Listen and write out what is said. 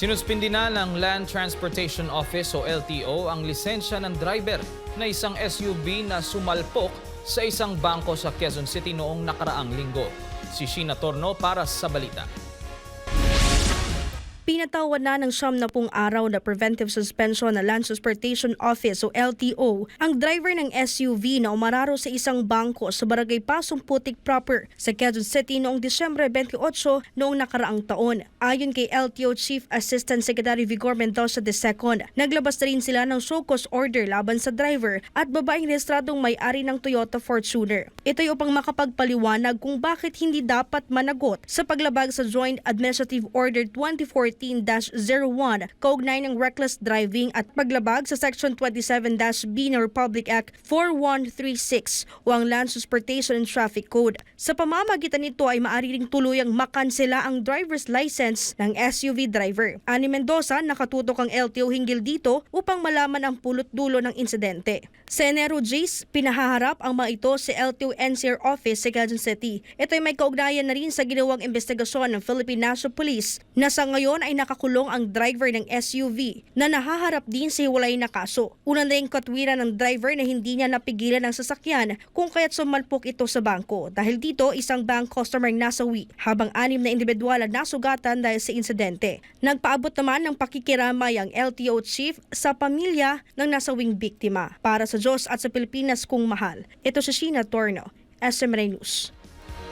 Sinuspindi na ng Land Transportation Office o LTO ang lisensya ng driver na isang SUV na sumalpok sa isang bangko sa Quezon City noong nakaraang linggo. Si Sheena Torno para sa balita. Pinatawad na ng siyam na pong araw na preventive suspension ng Land Transportation Office o LTO ang driver ng SUV na umararo sa isang bangko sa Barangay Pasong Putik proper sa Quezon City noong Disyembre 28 noong nakaraang taon. Ayon kay LTO Chief Assistant Secretary Vigor Mendoza II, naglabas na rin sila ng show cause order laban sa driver at babaeng rehistradong may-ari ng Toyota Fortuner. Ito'y upang makapagpaliwanag kung bakit hindi dapat managot sa paglabag sa Joint Administrative Order 2014 2014-01 kaugnay ng reckless driving at paglabag sa Section 27-B ng Republic Act 4136 o ang Land Transportation and Traffic Code. Sa pamamagitan nito ay maaari ring tuluyang makansela ang driver's license ng SUV driver. Ani Mendoza, nakatutok ang LTO hinggil dito upang malaman ang pulot dulo ng insidente. Sa Enero Jace, pinahaharap ang mga ito sa LTO NCR office sa Quezon City. Ito ay may kaugnayan na rin sa ginawang investigasyon ng Philippine National Police na sa ngayon ay nakakulong ang driver ng SUV na nahaharap din sa hiwalay na kaso. Una na yung katwiran ng driver na hindi niya napigilan ang sasakyan kung kaya't sumalpok ito sa bangko. Dahil dito, isang bank customer nasawi habang anim na individual ang nasugatan dahil sa insidente. Nagpaabot naman ng pakikiramay ang LTO chief sa pamilya ng nasawing biktima. Para sa Diyos at sa Pilipinas kung mahal. Ito si Sheena Torno, SMRA News.